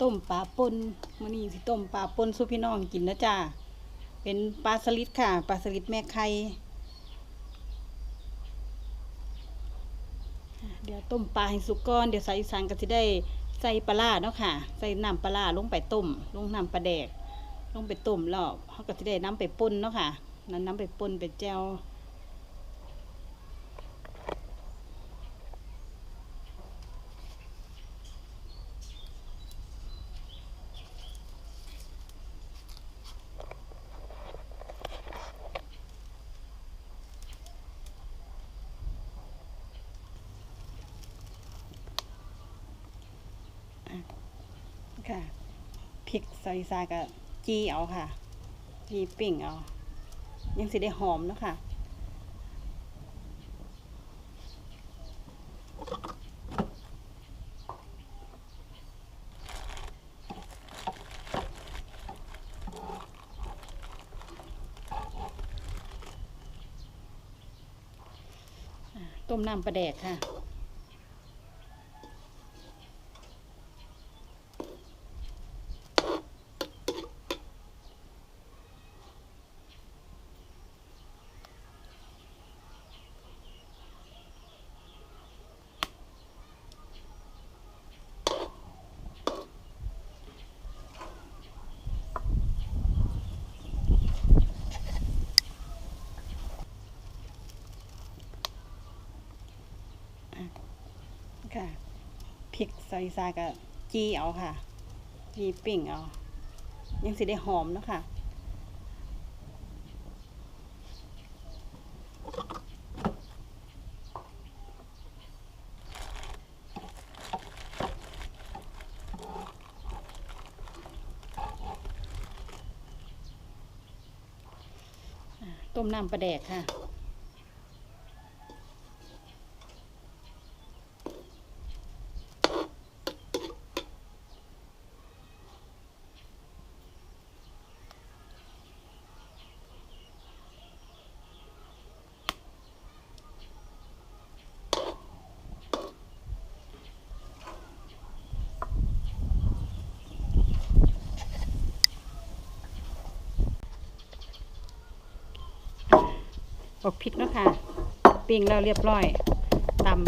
ต้มปลาปนมื้อนี้สิต้มปลาปนสู่พี่น้องกินนะจ้าเป็นปลาสลิดค่ะปลาสลิดแม่ไข่เดี๋ยวต้มปลาให้สุกก่อนเดี๋ยวใส่สารก็สิได้ใส่ปลาร้าเนาะค่ะ ใส่น้ำปลาร้าลงไปต้ม ลงน้ำปลาแดก ลงไปต้มแล้วเขาก็สิได้น้ำไปป่นเนาะค่ะนั้นน้ำไปป่นเป็นแจว ค่ะพริกซอยซากับจีเอาค่ะ จีปิ่งเอา ยังสิได้หอมเนาะค่ะต้มน้ำปลาแดกค่ะพริก ซอยซากับจีเอาค่ะ จีปิ่งเอา ยังสิได้หอมเนาะค่ะต้มน้ำปลาแดกค่ะ บอกพริกเนาะคะปิ้งแล้วเรียบร้อยตำ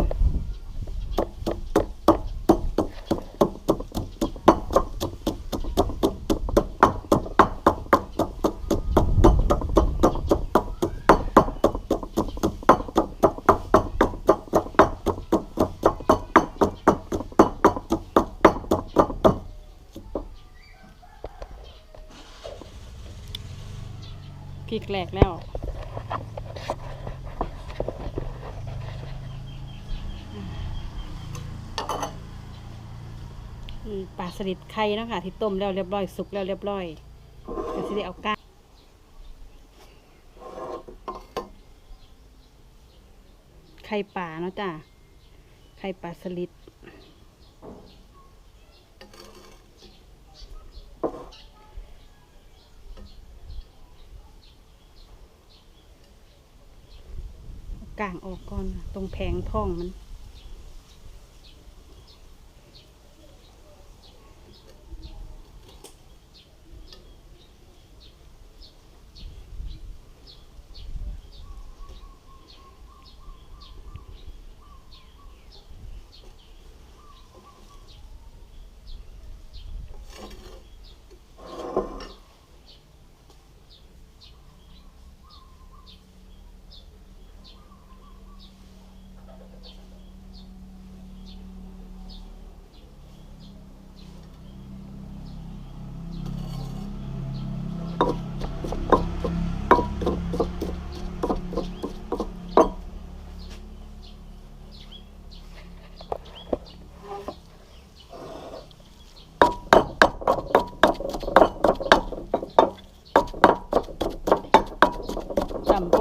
พริกแหลกแล้ว ปลาสลิดไข่เนาะคะที่ต้มแล้วเรียบร้อยสุกแล้วเรียบร้อยก็สิได้เอาก้างไข่ปลาเนาะจ้ะไข่ปลาสลิดก้างออกก่อน ตรงแผงท้องมัน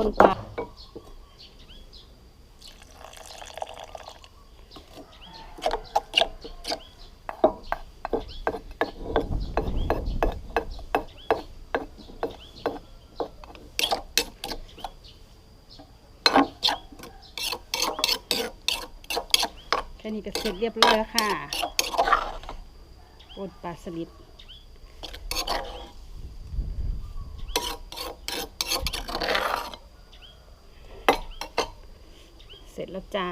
ตำปแค่นี้ก็เสร็จเรียบร้อยแล้วค่ะปนปลาสลิด เสร็จแล้วจ้า